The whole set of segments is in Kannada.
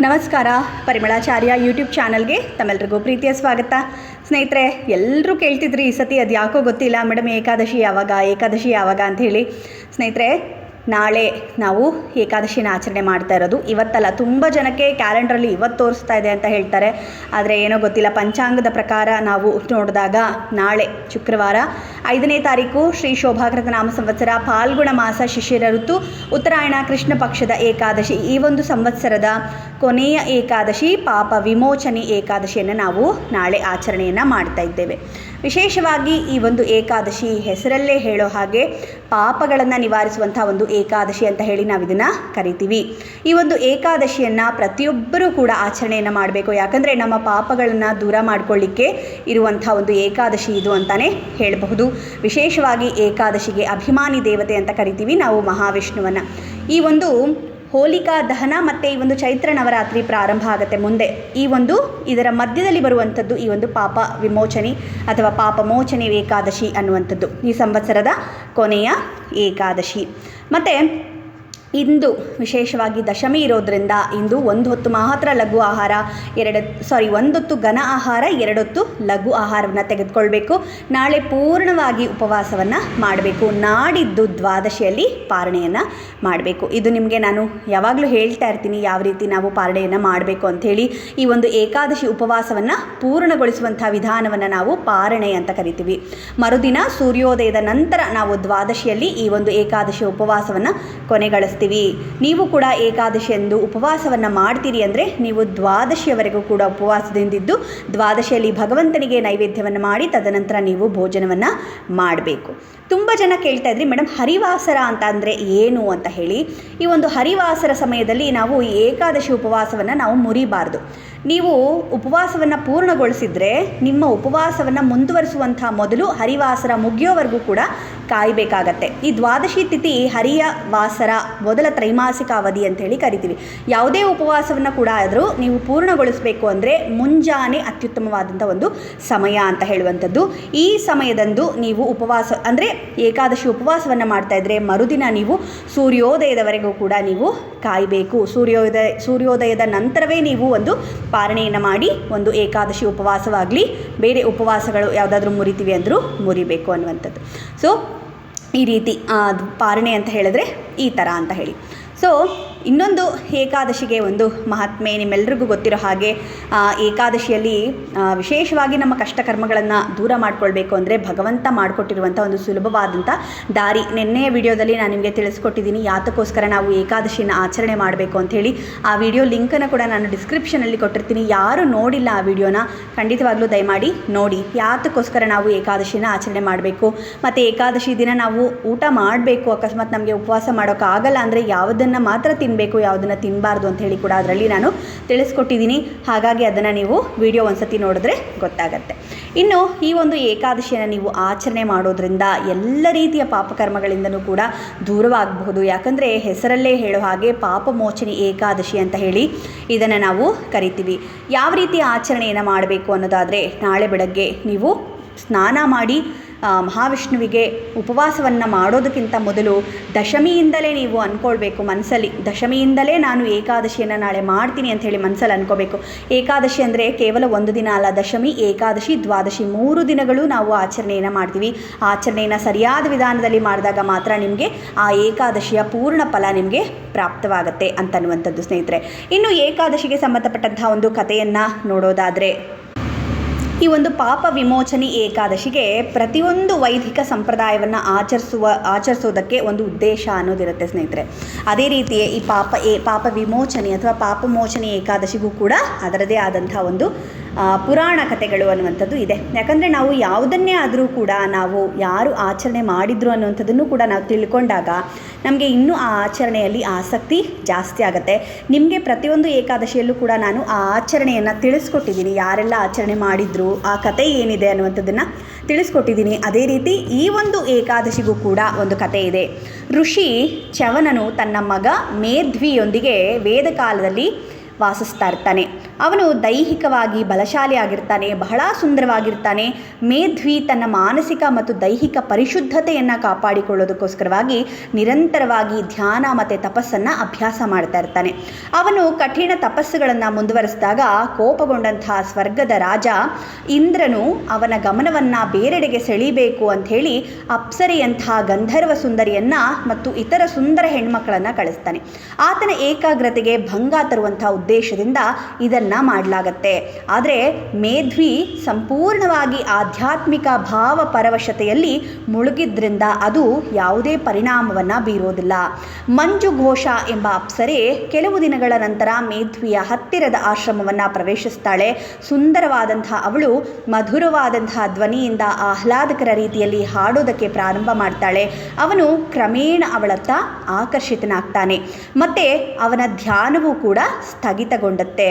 ನಮಸ್ಕಾರ. ಪರಿಮಳಾಚಾರ್ಯ ಯೂಟ್ಯೂಬ್ ಚಾನಲ್ಗೆ ತಮ್ಮೆಲ್ರಿಗೂ ಪ್ರೀತಿಯ ಸ್ವಾಗತ. ಸ್ನೇಹಿತರೆ ಎಲ್ಲರೂ ಕೇಳ್ತಿದ್ರಿ ಈ ಸತಿ ಅದು ಯಾಕೋ ಗೊತ್ತಿಲ್ಲ. ಮೇಡಮ್, ಏಕಾದಶಿ ಯಾವಾಗ ಏಕಾದಶಿ ಯಾವಾಗ ಅಂತ ಹೇಳಿ. ಸ್ನೇಹಿತರೆ ನಾಳೆ ನಾವು ಏಕಾದಶಿನ ಆಚರಣೆ ಮಾಡ್ತಾ ಇರೋದು. ಇವತ್ತಲ್ಲ, ತುಂಬ ಜನಕ್ಕೆ ಕ್ಯಾಲೆಂಡ್ರಲ್ಲಿ ಇವತ್ತು ತೋರಿಸ್ತಾ ಇದೆ ಅಂತ ಹೇಳ್ತಾರೆ. ಆದರೆ ಏನೋ ಗೊತ್ತಿಲ್ಲ, ಪಂಚಾಂಗದ ಪ್ರಕಾರ ನಾವು ನೋಡಿದಾಗ ನಾಳೆ ಶುಕ್ರವಾರ ಐದನೇ ತಾರೀಕು ಶ್ರೀ ಶೋಭಾಕೃತ ನಾಮ ಸಂವತ್ಸರ ಫಾಲ್ಗುಣ ಮಾಸ ಶಿಶಿರ ಋತು ಉತ್ತರಾಯಣ ಕೃಷ್ಣ ಪಕ್ಷದ ಏಕಾದಶಿ. ಈ ಒಂದು ಸಂವತ್ಸರದ ಕೊನೆಯ ಏಕಾದಶಿ ಪಾಪ ವಿಮೋಚನೆ ಏಕಾದಶಿಯನ್ನು ನಾವು ನಾಳೆ ಆಚರಣೆಯನ್ನು ಮಾಡ್ತಾ ಇದ್ದೇವೆ. ವಿಶೇಷವಾಗಿ ಈ ಒಂದು ಏಕಾದಶಿ ಹೆಸರಲ್ಲೇ ಹೇಳೋ ಹಾಗೆ ಪಾಪಗಳನ್ನು ನಿವಾರಿಸುವಂಥ ಒಂದು ಏಕಾದಶಿ ಅಂತ ಹೇಳಿ ನಾವು ಇದನ್ನು ಕರಿತೀವಿ. ಈ ಒಂದು ಏಕಾದಶಿಯನ್ನು ಪ್ರತಿಯೊಬ್ಬರೂ ಕೂಡ ಆಚರಣೆಯನ್ನು ಮಾಡಬೇಕು. ಯಾಕಂದರೆ ನಮ್ಮ ಪಾಪಗಳನ್ನು ದೂರ ಮಾಡಿಕೊಳ್ಳಿಕ್ಕೆ ಇರುವಂಥ ಒಂದು ಏಕಾದಶಿ ಇದು ಅಂತಲೇ ಹೇಳಬಹುದು. ವಿಶೇಷವಾಗಿ ಏಕಾದಶಿಗೆ ಅಭಿಮಾನಿ ದೇವತೆ ಅಂತ ಕರಿತೀವಿ ನಾವು ಮಹಾವಿಷ್ಣುವನ್ನು. ಈ ಒಂದು ಹೋಲಿಕಾ ದಹನ ಮತ್ತು ಈ ಒಂದು ಚೈತ್ರ ನವರಾತ್ರಿ ಪ್ರಾರಂಭ ಆಗುತ್ತೆ ಮುಂದೆ. ಈ ಒಂದು ಇದರ ಮಧ್ಯದಲ್ಲಿ ಬರುವಂಥದ್ದು ಈ ಒಂದು ಪಾಪ ವಿಮೋಚನೆ ಅಥವಾ ಪಾಪ ಮೋಚನೆ ಏಕಾದಶಿ ಅನ್ನುವಂಥದ್ದು. ಈ ಸಂವತ್ಸರದ ಕೊನೆಯ ಏಕಾದಶಿ. ಮತ್ತು ಇಂದು ವಿಶೇಷವಾಗಿ ದಶಮಿ ಇರೋದ್ರಿಂದ ಇಂದು ಒಂದು ಹೊತ್ತು ಮಾತ್ರ ಲಘು ಆಹಾರ, ಎರಡು ಸಾರಿ ಒಂದೊತ್ತು ಘನ ಆಹಾರ ಎರಡೊತ್ತು ಲಘು ಆಹಾರವನ್ನು ತೆಗೆದುಕೊಳ್ಬೇಕು. ನಾಳೆ ಪೂರ್ಣವಾಗಿ ಉಪವಾಸವನ್ನು ಮಾಡಬೇಕು. ನಾಡಿದ್ದು ದ್ವಾದಶಿಯಲ್ಲಿ ಪಾರಣೆಯನ್ನು ಮಾಡಬೇಕು. ಇದು ನಿಮಗೆ ನಾನು ಯಾವಾಗಲೂ ಹೇಳ್ತಾ ಇರ್ತೀನಿ, ಯಾವ ರೀತಿ ನಾವು ಪಾರಣೆಯನ್ನು ಮಾಡಬೇಕು ಅಂಥೇಳಿ. ಈ ಒಂದು ಏಕಾದಶಿ ಉಪವಾಸವನ್ನು ಪೂರ್ಣಗೊಳಿಸುವಂಥ ವಿಧಾನವನ್ನು ನಾವು ಪಾರಣೆ ಅಂತ ಕರಿತೀವಿ. ಮರುದಿನ ಸೂರ್ಯೋದಯದ ನಂತರ ನಾವು ದ್ವಾದಶಿಯಲ್ಲಿ ಈ ಒಂದು ಏಕಾದಶಿ ಉಪವಾಸವನ್ನು ಕೊನೆಗೊಳಿಸ್ತೀವಿ ನೀವು ಕೂಡ ಏಕಾದಶಿ ಎಂದು ಉಪವಾಸವನ್ನು ಮಾಡ್ತೀರಿ ಅಂದರೆ ನೀವು ದ್ವಾದಶಿಯವರೆಗೂ ಕೂಡ ಉಪವಾಸದಿಂದಿದ್ದು ದ್ವಾದಶಿಯಲ್ಲಿ ಭಗವಂತನಿಗೆ ನೈವೇದ್ಯವನ್ನು ಮಾಡಿ ತದನಂತರ ನೀವು ಭೋಜನವನ್ನು ಮಾಡಬೇಕು. ತುಂಬ ಜನ ಕೇಳ್ತಾ ಇದ್ರಿ ಮೇಡಮ್ ಹರಿವಾಸರ ಅಂತ ಅಂದರೆ ಏನು ಅಂತ ಹೇಳಿ? ಈ ಒಂದು ಹರಿವಾಸರ ಸಮಯದಲ್ಲಿ ನಾವು ಏಕಾದಶಿ ಉಪವಾಸವನ್ನು ನಾವು ಮುರಿಬಾರ್ದು. ನೀವು ಉಪವಾಸವನ್ನು ಪೂರ್ಣಗೊಳಿಸಿದರೆ ನಿಮ್ಮ ಉಪವಾಸವನ್ನು ಮುಂದುವರಿಸುವಂಥ ಮೊದಲು ಹರಿವಾಸರ ಮುಗಿಯೋವರೆಗೂ ಕೂಡ ಕಾಯಬೇಕಾಗತ್ತೆ. ಈ ದ್ವಾದಶಿ ತಿಥಿ ಹರಿಯ ವಾಸರ ಮೊದಲ ತ್ರೈಮಾಸಿಕ ಅವಧಿ ಅಂತೇಳಿ ಕರಿತೀವಿ. ಯಾವುದೇ ಉಪವಾಸವನ್ನು ಕೂಡ ಆದರೂ ನೀವು ಪೂರ್ಣಗೊಳಿಸಬೇಕು ಅಂದರೆ ಮುಂಜಾನೆ ಅತ್ಯುತ್ತಮವಾದಂಥ ಒಂದು ಸಮಯ ಅಂತ ಹೇಳುವಂಥದ್ದು. ಈ ಸಮಯದಂದು ನೀವು ಉಪವಾಸ ಅಂದರೆ ಏಕಾದಶಿ ಉಪವಾಸವನ್ನು ಮಾಡ್ತಾ ಇದ್ದರೆ ಮರುದಿನ ನೀವು ಸೂರ್ಯೋದಯದವರೆಗೂ ಕೂಡ ನೀವು ಕಾಯಬೇಕು. ಸೂರ್ಯೋದಯ, ಸೂರ್ಯೋದಯದ ನಂತರವೇ ನೀವು ಒಂದು ಪಾರಣೆಯನ್ನು ಮಾಡಿ ಒಂದು ಏಕಾದಶಿ ಉಪವಾಸವಾಗಲಿ, ಬೇರೆ ಉಪವಾಸಗಳು ಯಾವುದಾದ್ರೂ ಮುರಿತೀವಿ ಅಂದರೂ ಮುರಿಬೇಕು ಅನ್ನುವಂಥದ್ದು. ಸೊ ಈ ರೀತಿ ಪಾರಣೆ ಅಂತ ಹೇಳಿದ್ರೆ ಈ ಥರ ಅಂತ ಹೇಳಿ. ಸೊ ಇನ್ನೊಂದು ಏಕಾದಶಿಗೆ ಒಂದು ಮಹಾತ್ಮೆ ನಿಮ್ಮೆಲ್ರಿಗೂ ಗೊತ್ತಿರೋ ಹಾಗೆ ಏಕಾದಶಿಯಲ್ಲಿ ವಿಶೇಷವಾಗಿ ನಮ್ಮ ಕಷ್ಟ ಕರ್ಮಗಳನ್ನು ದೂರ ಮಾಡಿಕೊಳ್ಬೇಕು ಅಂದರೆ ಭಗವಂತ ಮಾಡಿಕೊಟ್ಟಿರುವಂಥ ಒಂದು ಸುಲಭವಾದಂಥ ದಾರಿ. ನಿನ್ನೆಯ ವಿಡಿಯೋದಲ್ಲಿ ನಾನು ನಿಮಗೆ ತಿಳಿಸ್ಕೊಟ್ಟಿದ್ದೀನಿ, ಯಾತಕ್ಕೋಸ್ಕರ ನಾವು ಏಕಾದಶಿನ ಆಚರಣೆ ಮಾಡಬೇಕು ಅಂಥೇಳಿ ಆ ವಿಡಿಯೋ ಲಿಂಕನ್ನು ಕೂಡ ನಾನು ಡಿಸ್ಕ್ರಿಪ್ಷನಲ್ಲಿ ಕೊಟ್ಟಿರ್ತೀನಿ. ಯಾರು ನೋಡಿಲ್ಲ ಆ ವಿಡಿಯೋನ, ಖಂಡಿತವಾಗ್ಲೂ ದಯಮಾಡಿ ನೋಡಿ. ಯಾತಕ್ಕೋಸ್ಕರ ನಾವು ಏಕಾದಶಿನ ಆಚರಣೆ ಮಾಡಬೇಕು? ಮತ್ತು ಏಕಾದಶಿ ದಿನ ನಾವು ಊಟ ಮಾಡಬೇಕು, ಅಕಸ್ಮಾತ್ ನಮಗೆ ಉಪವಾಸ ಮಾಡೋಕ್ಕಾಗಲ್ಲ ಅಂದರೆ ಯಾವುದನ್ನು ಮಾತ್ರ ತಿನ್ನಬೇಕು ಯಾವುದನ್ನು ತಿನ್ನಬಾರ್ದು ಅಂತ ಹೇಳಿ ಕೂಡ ಅದರಲ್ಲಿ ನಾನು ತಿಳಿಸ್ಕೊಟ್ಟಿದ್ದೀನಿ. ಹಾಗಾಗಿ ಅದನ್ನು ನೀವು ವಿಡಿಯೋ ಒಂದ್ಸತಿ ನೋಡಿದ್ರೆ ಗೊತ್ತಾಗತ್ತೆ. ಇನ್ನು ಈ ಒಂದು ಏಕಾದಶಿಯನ್ನು ನೀವು ಆಚರಣೆ ಮಾಡೋದ್ರಿಂದ ಎಲ್ಲ ರೀತಿಯ ಪಾಪಕರ್ಮಗಳಿಂದನೂ ಕೂಡ ದೂರವಾಗಬಹುದು. ಯಾಕಂದರೆ ಹೆಸರಲ್ಲೇ ಹೇಳೋ ಹಾಗೆ ಪಾಪಮೋಚನೆ ಏಕಾದಶಿ ಅಂತ ಹೇಳಿ ಇದನ್ನು ನಾವು ಕರಿತೀವಿ. ಯಾವ ರೀತಿ ಆಚರಣೆಯನ್ನು ಮಾಡಬೇಕು ಅನ್ನೋದಾದರೆ ನಾಳೆ ಬೆಳಗ್ಗೆ ನೀವು ಸ್ನಾನ ಮಾಡಿ ಮಹಾವಿಷ್ಣುವಿಗೆ ಉಪವಾಸವನ್ನು ಮಾಡೋದಕ್ಕಿಂತ ಮೊದಲು ದಶಮಿಯಿಂದಲೇ ನೀವು ಅಂದ್ಕೊಳ್ಬೇಕು ಮನಸ್ಸಲ್ಲಿ ದಶಮಿಯಿಂದಲೇ ನಾನು ಏಕಾದಶಿಯನ್ನು ನಾಳೆ ಮಾಡ್ತೀನಿ ಅಂತ ಹೇಳಿ ಮನಸ್ಸಲ್ಲಿ ಅನ್ಕೋಬೇಕು. ಏಕಾದಶಿ ಅಂದರೆ ಕೇವಲ ಒಂದು ದಿನ ಅಲ್ಲ, ದಶಮಿ, ಏಕಾದಶಿ, ದ್ವಾದಶಿ ಮೂರು ದಿನಗಳು ನಾವು ಆಚರಣೆಯನ್ನು ಮಾಡ್ತೀವಿ. ಆಚರಣೆಯನ್ನು ಸರಿಯಾದ ವಿಧಾನದಲ್ಲಿ ಮಾಡಿದಾಗ ಮಾತ್ರ ನಿಮಗೆ ಆ ಏಕಾದಶಿಯ ಪೂರ್ಣ ಫಲ ನಿಮಗೆ ಪ್ರಾಪ್ತವಾಗುತ್ತೆ ಅಂತನ್ನುವಂಥದ್ದು ಸ್ನೇಹಿತರೆ. ಇನ್ನು ಏಕಾದಶಿಗೆ ಸಂಬಂಧಪಟ್ಟಂತಹ ಒಂದು ಕಥೆಯನ್ನು ನೋಡೋದಾದರೆ ಈ ಒಂದು ಪಾಪ ವಿಮೋಚನೆ ಏಕಾದಶಿಗೆ ಪ್ರತಿಯೊಂದು ವೈದಿಕ ಸಂಪ್ರದಾಯವನ್ನು ಆಚರಿಸುವ, ಆಚರಿಸೋದಕ್ಕೆ ಒಂದು ಉದ್ದೇಶ ಅನ್ನೋದಿರುತ್ತೆ ಸ್ನೇಹಿತರೆ. ಅದೇ ರೀತಿಯೇ ಈ ಪಾಪ ಏ, ಪಾಪ ವಿಮೋಚನೆ ಅಥವಾ ಪಾಪ ಮೋಚನೆ ಏಕಾದಶಿಗೂ ಕೂಡ ಅದರದೇ ಆದಂಥ ಒಂದು ಪುರಾಣ ಕಥೆಗಳು ಅನ್ನುವಂಥದ್ದು ಇದೆ. ಯಾಕಂದರೆ ನಾವು ಯಾವುದನ್ನೇ ಆದರೂ ಕೂಡ ನಾವು ಯಾರು ಆಚರಣೆ ಮಾಡಿದ್ರು ಅನ್ನುವಂಥದ್ದನ್ನು ಕೂಡ ನಾವು ತಿಳ್ಕೊಂಡಾಗ ನಮಗೆ ಇನ್ನೂ ಆ ಆಚರಣೆಯಲ್ಲಿ ಆಸಕ್ತಿ ಜಾಸ್ತಿ ಆಗುತ್ತೆ. ನಿಮಗೆ ಪ್ರತಿಯೊಂದು ಏಕಾದಶಿಯಲ್ಲೂ ಕೂಡ ನಾನು ಆ ಆಚರಣೆಯನ್ನು ತಿಳಿಸ್ಕೊಟ್ಟಿದ್ದೀನಿ. ಯಾರೆಲ್ಲ ಆಚರಣೆ ಮಾಡಿದ್ರು, ಆ ಕತೆ ಏನಿದೆ ಅನ್ನುವಂಥದ್ದನ್ನು ತಿಳಿಸ್ಕೊಟ್ಟಿದ್ದೀನಿ. ಅದೇ ರೀತಿ ಈ ಒಂದು ಏಕಾದಶಿಗೂ ಕೂಡ ಒಂದು ಕತೆ ಇದೆ. ಋಷಿ ಚವನನು ತನ್ನ ಮಗ ಮೇಧ್ವಿಯೊಂದಿಗೆ ವೇದ ಕಾಲದಲ್ಲಿ ವಾಸಿಸ್ತಾ ಇರ್ತಾನೆ. ಅವನು ದೈಹಿಕವಾಗಿ ಬಲಶಾಲಿ ಆಗಿರ್ತಾನೆ ಬಹಳ ಸುಂದರವಾಗಿರ್ತಾನೆ. ಮೇಧ್ವಿ ತನ್ನ ಮಾನಸಿಕ ಮತ್ತು ದೈಹಿಕ ಪರಿಶುದ್ಧತೆಯನ್ನು ಕಾಪಾಡಿಕೊಳ್ಳೋದಕ್ಕೋಸ್ಕರವಾಗಿ ನಿರಂತರವಾಗಿ ಧ್ಯಾನ ಮತ್ತು ತಪಸ್ಸನ್ನು ಅಭ್ಯಾಸ ಮಾಡ್ತಾ ಇರ್ತಾನೆ. ಅವನು ಕಠಿಣ ತಪಸ್ಸುಗಳನ್ನು ಮುಂದುವರಿಸಿದಾಗ ಕೋಪಗೊಂಡಂತಹ ಸ್ವರ್ಗದ ರಾಜ ಇಂದ್ರನು ಅವನ ಗಮನವನ್ನು ಬೇರೆಡೆಗೆ ಸೆಳೀಬೇಕು ಅಂಥೇಳಿ ಅಪ್ಸರೆಯಂತಹ ಗಂಧರ್ವ ಸುಂದರಿಯನ್ನು ಮತ್ತು ಇತರ ಸುಂದರ ಹೆಣ್ಮಕ್ಕಳನ್ನು ಕಳಿಸ್ತಾನೆ. ಆತನ ಏಕಾಗ್ರತೆಗೆ ಭಂಗ ತರುವಂಥ ಉದ್ದೇಶದಿಂದ ಇದನ್ನು ಮಾಡಲಾಗತ್ತೆ. ಆದರೆ ಮೇಧ್ವಿ ಸಂಪೂರ್ಣವಾಗಿ ಆಧ್ಯಾತ್ಮಿಕ ಭಾವ ಪರವಶತೆಯಲ್ಲಿ ಮುಳುಗಿದ್ರಿಂದ ಅದು ಯಾವುದೇ ಪರಿಣಾಮವನ್ನು ಬೀರೋದಿಲ್ಲ. ಮಂಜು ಘೋಷ ಎಂಬ ಅಪ್ಸರೆ ಕೆಲವು ದಿನಗಳ ನಂತರ ಮೇಧ್ವಿಯ ಹತ್ತಿರದ ಆಶ್ರಮವನ್ನು ಪ್ರವೇಶಿಸ್ತಾಳೆ. ಸುಂದರವಾದಂತಹ ಅವಳು, ಮಧುರವಾದಂತಹ ಧ್ವನಿಯಿಂದ ಆಹ್ಲಾದಕರ ರೀತಿಯಲ್ಲಿ ಹಾಡೋದಕ್ಕೆ ಪ್ರಾರಂಭ ಮಾಡ್ತಾಳೆ. ಅವನು ಕ್ರಮೇಣ ಅವಳತ್ತ ಆಕರ್ಷಿತನಾಗ್ತಾನೆ. ಮತ್ತು ಅವನ ಧ್ಯಾನವೂ ಕೂಡ ಸ್ಥಗಿತಗೊಂಡತ್ತೆ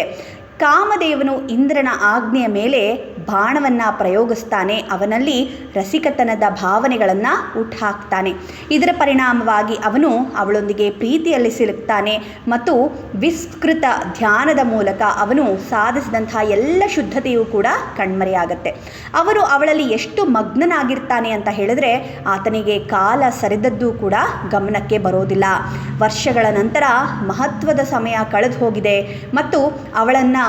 ಕಾಮದೇವನು ಇಂದ್ರನ ಆಜ್ಞೆಯ ಮೇಲೆ ಬಾಣವನ್ನು ಪ್ರಯೋಗಿಸ್ತಾನೆ. ಅವನಲ್ಲಿ ರಸಿಕತನದ ಭಾವನೆಗಳನ್ನು ಹುಟ್ಟುಹಾಕ್ತಾನೆ ಇದರ ಪರಿಣಾಮವಾಗಿ ಅವನು ಅವಳೊಂದಿಗೆ ಪ್ರೀತಿಯಲ್ಲಿ ಸಿಲುಕ್ತಾನೆ ಮತ್ತು ವಿಸ್ತೃತ ಧ್ಯಾನದ ಮೂಲಕ ಅವನು ಸಾಧಿಸಿದಂತಹ ಎಲ್ಲ ಶುದ್ಧತೆಯೂ ಕೂಡ ಕಣ್ಮರೆಯಾಗತ್ತೆ. ಅವರು ಅವಳಲ್ಲಿ ಎಷ್ಟು ಮಗ್ನನಾಗಿರ್ತಾನೆ ಅಂತ ಹೇಳಿದ್ರೆ ಆತನಿಗೆ ಕಾಲ ಸರಿದದ್ದು ಕೂಡ ಗಮನಕ್ಕೆ ಬರೋದಿಲ್ಲ. ವರ್ಷಗಳ ನಂತರ ಮಹತ್ವದ ಸಮಯ ಕಳೆದು ಹೋಗಿದೆ ಮತ್ತು ಅವಳನ್ನು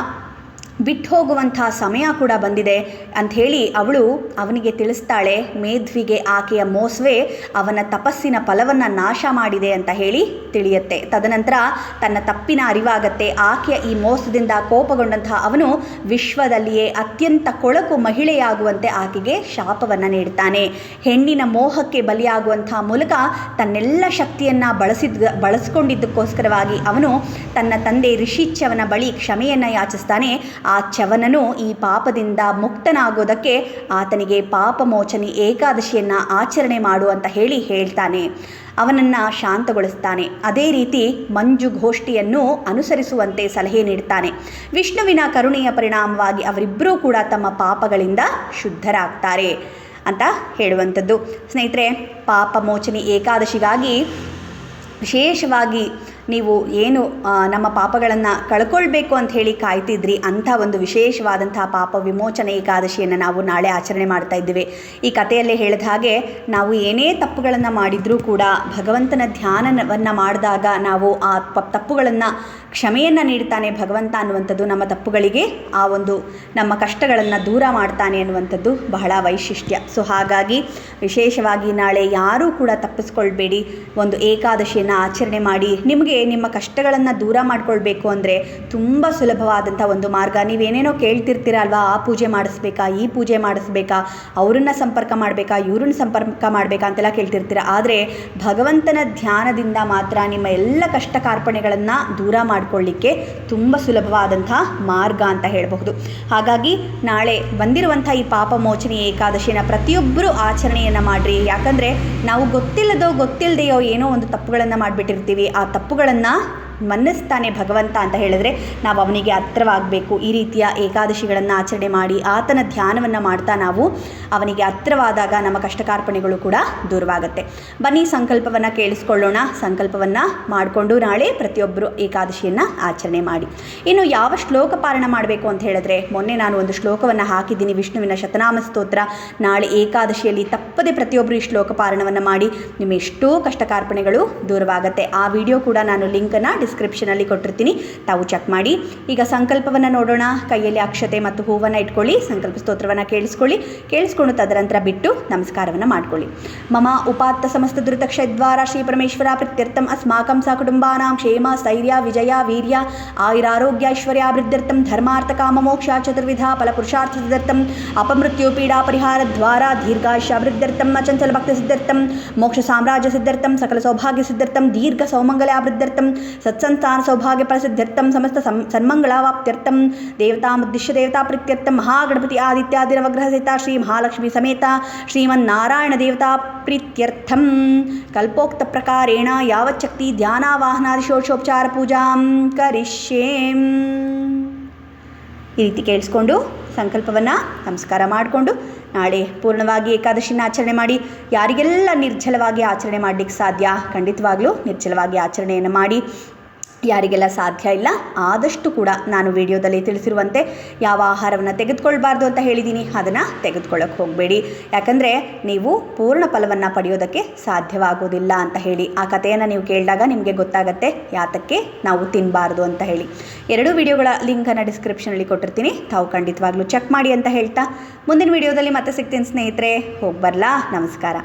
ಬಿಟ್ಟು ಹೋಗುವಂಥ ಸಮಯ ಕೂಡ ಬಂದಿದೆ ಅಂಥೇಳಿ ಅವಳು ಅವನಿಗೆ ತಿಳಿಸ್ತಾಳೆ, ಮೇಧ್ವಿಗೆ ಆಕೆಯ ಮೋಸವೇ ಅವನ ತಪಸ್ಸಿನ ಫಲವನ್ನು ನಾಶ ಮಾಡಿದೆ ಅಂತ ಹೇಳಿ ತಿಳಿಯುತ್ತೆ. ತದನಂತರ ತನ್ನ ತಪ್ಪಿನ ಅರಿವಾಗತ್ತೆ. ಆಕೆಯ ಈ ಮೋಸದಿಂದ ಕೋಪಗೊಂಡಂತಹ ಅವನು ವಿಶ್ವದಲ್ಲಿಯೇ ಅತ್ಯಂತ ಕೊಳಕು ಮಹಿಳೆಯಾಗುವಂತೆ ಆಕೆಗೆ ಶಾಪವನ್ನು ನೀಡ್ತಾನೆ. ಹೆಣ್ಣಿನ ಮೋಹಕ್ಕೆ ಬಲಿಯಾಗುವಂತಹ ಮೂಲಕ ತನ್ನೆಲ್ಲ ಶಕ್ತಿಯನ್ನು ಬಳಸಿದ, ಬಳಸ್ಕೊಂಡಿದ್ದಕ್ಕೋಸ್ಕರವಾಗಿ ಅವನು ತನ್ನ ತಂದೆ ಋಷಿಚ್ಯವನ ಬಳಿ ಕ್ಷಮೆಯನ್ನು ಯಾಚಿಸ್ತಾನೆ. ಆ ಚವನನು ಈ ಪಾಪದಿಂದ ಮುಕ್ತನಾಗೋದಕ್ಕೆ ಆತನಿಗೆ ಪಾಪ ಮೋಚನಿ ಏಕಾದಶಿಯನ್ನು ಆಚರಣೆ ಮಾಡು ಅಂತ ಹೇಳಿ ಹೇಳ್ತಾನೆ. ಅವನನ್ನು ಶಾಂತಗೊಳಿಸ್ತಾನೆ. ಅದೇ ರೀತಿ ಮಂಜು ಘೋಷ್ಠಿಯನ್ನು ಅನುಸರಿಸುವಂತೆ ಸಲಹೆ ನೀಡ್ತಾನೆ. ವಿಷ್ಣುವಿನ ಕರುಣೆಯ ಪರಿಣಾಮವಾಗಿ ಅವರಿಬ್ಬರೂ ಕೂಡ ತಮ್ಮ ಪಾಪಗಳಿಂದ ಶುದ್ಧರಾಗ್ತಾರೆ ಅಂತ ಹೇಳುವಂಥದ್ದು. ಸ್ನೇಹಿತರೆ ಪಾಪ ಮೋಚನಿ ಏಕಾದಶಿಗಾಗಿ ವಿಶೇಷವಾಗಿ ನೀವು ಏನು ನಮ್ಮ ಪಾಪಗಳನ್ನು ಕಳ್ಕೊಳ್ಬೇಕು ಅಂತ ಹೇಳಿ ಕಾಯ್ತಿದ್ರಿ, ಅಂಥ ಒಂದು ವಿಶೇಷವಾದಂಥ ಪಾಪ ವಿಮೋಚನೆ ಏಕಾದಶಿಯನ್ನು ನಾವು ನಾಳೆ ಆಚರಣೆ ಮಾಡ್ತಾ ಇದ್ದೇವೆ. ಈ ಕಥೆಯಲ್ಲೇ ಹೇಳಿದ ಹಾಗೆ, ನಾವು ಏನೇ ತಪ್ಪುಗಳನ್ನು ಮಾಡಿದರೂ ಕೂಡ ಭಗವಂತನ ಧ್ಯಾನವನ್ನು ಮಾಡಿದಾಗ ನಾವು ಆ ತಪ್ಪುಗಳನ್ನು ಕ್ಷಮೆಯನ್ನು ನೀಡ್ತಾನೆ ಭಗವಂತ ಅನ್ನುವಂಥದ್ದು ನಮ್ಮ ತಪ್ಪುಗಳಿಗೆ ಆ ಒಂದು ನಮ್ಮ ಕಷ್ಟಗಳನ್ನು ದೂರ ಮಾಡ್ತಾನೆ ಅನ್ನುವಂಥದ್ದು ಬಹಳ ವೈಶಿಷ್ಟ್ಯ. ಸೊ ಹಾಗಾಗಿ ವಿಶೇಷವಾಗಿ ನಾಳೆ ಯಾರೂ ಕೂಡ ತಪ್ಪಿಸ್ಕೊಳ್ಬೇಡಿ, ಒಂದು ಏಕಾದಶಿಯನ್ನು ಆಚರಣೆ ಮಾಡಿ, ನಿಮಗೆ ನಿಮ್ಮ ಕಷ್ಟಗಳನ್ನು ದೂರ ಮಾಡಿಕೊಳ್ಬೇಕು ಅಂದರೆ ತುಂಬ ಸುಲಭವಾದಂಥ ಒಂದು ಮಾರ್ಗ. ನೀವೇನೇನೋ ಕೇಳ್ತಿರ್ತೀರ ಅಲ್ವಾ, ಆ ಪೂಜೆ ಮಾಡಿಸ್ಬೇಕಾ, ಈ ಪೂಜೆ ಮಾಡಿಸ್ಬೇಕಾ, ಅವ್ರನ್ನ ಸಂಪರ್ಕ ಮಾಡಬೇಕಾ, ಇವ್ರನ್ನ ಸಂಪರ್ಕ ಮಾಡಬೇಕಾ ಅಂತೆಲ್ಲ ಕೇಳ್ತಿರ್ತೀರ. ಆದರೆ ಭಗವಂತನ ಧ್ಯಾನದಿಂದ ಮಾತ್ರ ನಿಮ್ಮ ಎಲ್ಲ ಕಷ್ಟ ಕಾರ್ಪಣೆಗಳನ್ನು ದೂರ ಮಾಡಿಕೊಳ್ಳಿಕ್ಕೆ ತುಂಬ ಸುಲಭವಾದಂಥ ಮಾರ್ಗ ಅಂತ ಹೇಳಬಹುದು. ಹಾಗಾಗಿ ನಾಳೆ ಬಂದಿರುವಂಥ ಈ ಪಾಪ ಮೋಚನೆ ಏಕಾದಶಿನ ಪ್ರತಿಯೊಬ್ಬರು ಆಚರಣೆಯನ್ನು ಮಾಡಿರಿ. ಯಾಕಂದರೆ ನಾವು ಗೊತ್ತಿಲ್ಲದೋ ಗೊತ್ತಿಲ್ಲದೆಯೋ ಏನೋ ಒಂದು ತಪ್ಪುಗಳನ್ನು ಮಾಡಿಬಿಟ್ಟಿರ್ತೀವಿ. ಆ ತಪ್ಪುಗಳನ್ನು ಮನ್ನಿಸ್ತಾನೆ ಭಗವಂತ ಅಂತ ಹೇಳಿದ್ರೆ ನಾವು ಅವನಿಗೆ ಹತ್ರವಾಗಬೇಕು. ಈ ರೀತಿಯ ಏಕಾದಶಿಗಳನ್ನು ಆಚರಣೆ ಮಾಡಿ ಆತನ ಧ್ಯಾನವನ್ನು ಮಾಡ್ತಾ ನಾವು ಅವನಿಗೆ ಹತ್ರವಾದಾಗ ನಮ್ಮ ಕಷ್ಟಕಾರ್ಪಣೆಗಳು ಕೂಡ ದೂರವಾಗುತ್ತೆ. ಬನ್ನಿ, ಸಂಕಲ್ಪವನ್ನು ಕೇಳಿಸ್ಕೊಳ್ಳೋಣ. ಸಂಕಲ್ಪವನ್ನು ಮಾಡಿಕೊಂಡು ನಾಳೆ ಪ್ರತಿಯೊಬ್ಬರು ಏಕಾದಶಿಯನ್ನು ಆಚರಣೆ ಮಾಡಿ. ಇನ್ನು ಯಾವ ಶ್ಲೋಕ ಪಾರಣ ಮಾಡಬೇಕು ಅಂತ ಹೇಳಿದ್ರೆ ಮೊನ್ನೆ ನಾನು ಒಂದು ಶ್ಲೋಕವನ್ನು ಹಾಕಿದ್ದೀನಿ, ವಿಷ್ಣುವಿನ ಶತನಾಮ ಸ್ತೋತ್ರ. ನಾಳೆ ಏಕಾದಶಿಯಲ್ಲಿ ತಪ್ಪದೆ ಪ್ರತಿಯೊಬ್ಬರು ಈ ಶ್ಲೋಕ ಪಾರಣವನ್ನು ಮಾಡಿ ನಿಮ್ಮ ಎಷ್ಟೋ ಕಷ್ಟ ಕಾರ್ಪಣೆಗಳು ದೂರವಾಗುತ್ತೆ. ಆ ವಿಡಿಯೋ ಕೂಡ ನಾನು ಲಿಂಕನ್ನು ಡಿಸ್ಕ್ರಿಪ್ಷನಲ್ಲಿ ಕೊಟ್ಟಿರ್ತೀನಿ. ತಾವು ಚೆಕ್ ಮಾಡಿ. ಈಗ ಸಂಕಲ್ಪವನ್ನು ನೋಡೋಣ. ಕೈಯಲ್ಲಿ ಅಕ್ಷತೆ ಮತ್ತು ಹೂವನ್ನು ಇಟ್ಕೊಳ್ಳಿ. ಸಂಕಲ್ಪ ಸ್ತೋತ್ರವನ್ನು ಕೇಳಿಸ್ಕೊಳ್ಳಿ. ಕೇಳಿಸ್ಕೊಂಡು ತದನಂತರ ಬಿಟ್ಟು ನಮಸ್ಕಾರವನ್ನು ಮಾಡ್ಕೊಳ್ಳಿ. ಮಮ ಉಪಾತ್ತ ಸಮಸ್ತ ದ್ವಾರ ಶ್ರೀ ಪರಮೇಶ್ವರ ಪ್ರತ್ಯರ್ಥಂ ಅಸ್ಮಾಕಂ ಕುಟುಂಬಾನಾಂ ಕ್ಷೇಮ ಸ್ಥೈರ್ಯ ವಿಜಯ ವೀರ್ಯ ಆಯುರಾರೋಗ್ಯ ವೃದ್ಧಿರ್ತಂ ಧರ್ಮಾರ್ಥ ಕಾಮ ಮೋಕ್ಷ ಚತುರ್ವಿಧ ಫಲಪುರುಷಾರ್ಥಸಿದ್ಧರ್ಥಂ ಅಪಮೃತ್ಯು ಪೀಡಾ ಪರಿಹಾರ ದ್ವಾರ ದೀರ್ಘಾಯುಷ್ಯಾಭಿವೃದ್ಧರ್ಥಂ ಅಚಂಚಲ ಭಕ್ತ ಸಿದ್ಧರ್ಥಂ ಮೋಕ್ಷ ಸಾಮ್ರಾಜ್ಯ ಸಿದ್ಧರ್ಥಂ ಸಕಲ ಸೌಭಾಗ್ಯ ಸಿದ್ಧರ್ಥಂ ದೀರ್ಘ ಸೌಮಂಗಲಾಭಿವೃದ್ಧರ್ಥಂ ಸತ್ಸಂತಾನ ಸೌಭಾಗ್ಯ ಪ್ರಸಿದ್ಧರ್ಥಂ ಸಮಸ್ತ ಸಂ ಸನ್ಮಂಗಳಾವಾಪ್ತ್ಯರ್ಥಂ ದೇವತಾಮುದ್ದಿಶ್ಯ ದೇವತಾ ಪ್ರೀತ್ಯರ್ಥಂ ಮಹಾಗಣಪತಿ ಆದಿತ್ಯಾದಿ ನವಗ್ರಹ ಸಹಿತ ಶ್ರೀ ಮಹಾಲಕ್ಷ್ಮಿ ಸಮೇತ ಶ್ರೀಮನ್ನಾರಾಯಣ ದೇವತಾ ಪ್ರೀತ್ಯರ್ಥಂ ಕಲ್ಪೋಕ್ತ ಪ್ರಕಾರೇಣ ಯಾವಚ್ಛಕ್ತಿ ಧ್ಯಾನಾವಾಹನಾದಿ ಶೋಷೋಪಚಾರ ಪೂಜಾಂ ಕರಿಷ್ಯೇಂ ಈ ರೀತಿ ಕೇಳಿಸ್ಕೊಂಡು ಸಂಕಲ್ಪವನ್ನು ನಮಸ್ಕಾರ ಮಾಡಿಕೊಂಡು ನಾಳೆ ಪೂರ್ಣವಾಗಿ ಏಕಾದಶಿನ ಆಚರಣೆ ಮಾಡಿ, ಯಾರಿಗೆಲ್ಲ ನಿರ್ಜಲವಾಗಿ ಆಚರಣೆ ಮಾಡಲಿಕ್ಕೆ ಸಾಧ್ಯ ಖಂಡಿತವಾಗ್ಲೂ ನಿರ್ಜಲವಾಗಿ ಆಚರಣೆಯನ್ನು ಮಾಡಿ ಯಾರಿಗೆಲ್ಲ ಸಾಧ್ಯ ಇಲ್ಲ, ಆದಷ್ಟು ಕೂಡ ನಾನು ವಿಡಿಯೋದಲ್ಲಿ ತಿಳಿಸಿರುವಂತೆ ಯಾವ ಆಹಾರವನ್ನು ತೆಗೆದುಕೊಳ್ಬಾರ್ದು ಅಂತ ಹೇಳಿದ್ದೀನಿ, ಅದನ್ನು ತೆಗೆದುಕೊಳ್ಳೋಕೆ ಹೋಗಬೇಡಿ. ಯಾಕಂದರೆ ನೀವು ಪೂರ್ಣ ಫಲವನ್ನು ಪಡೆಯೋದಕ್ಕೆ ಸಾಧ್ಯವಾಗೋದಿಲ್ಲ ಅಂತ ಹೇಳಿ. ಆ ಕಥೆಯನ್ನು ನೀವು ಕೇಳಿದಾಗ ನಿಮಗೆ ಗೊತ್ತಾಗತ್ತೆ, ಯಾತಕ್ಕೆ ನಾವು ತಿನ್ನಬಾರ್ದು ಅಂತ ಹೇಳಿ. ಎರಡು ವಿಡಿಯೋಗಳ ಲಿಂಕನ್ನು ಡಿಸ್ಕ್ರಿಪ್ಷನಲ್ಲಿ ಕೊಟ್ಟಿರ್ತೀನಿ. ತಾವು ಖಂಡಿತವಾಗ್ಲೂ ಚೆಕ್ ಮಾಡಿ ಅಂತ ಹೇಳ್ತಾ. ಮುಂದಿನ ವಿಡಿಯೋದಲ್ಲಿ ಮತ್ತೆ ಸಿಗ್ತೀನಿ ಸ್ನೇಹಿತರೆ. ಹೋಗಿ ಬರಲಾ? ನಮಸ್ಕಾರ.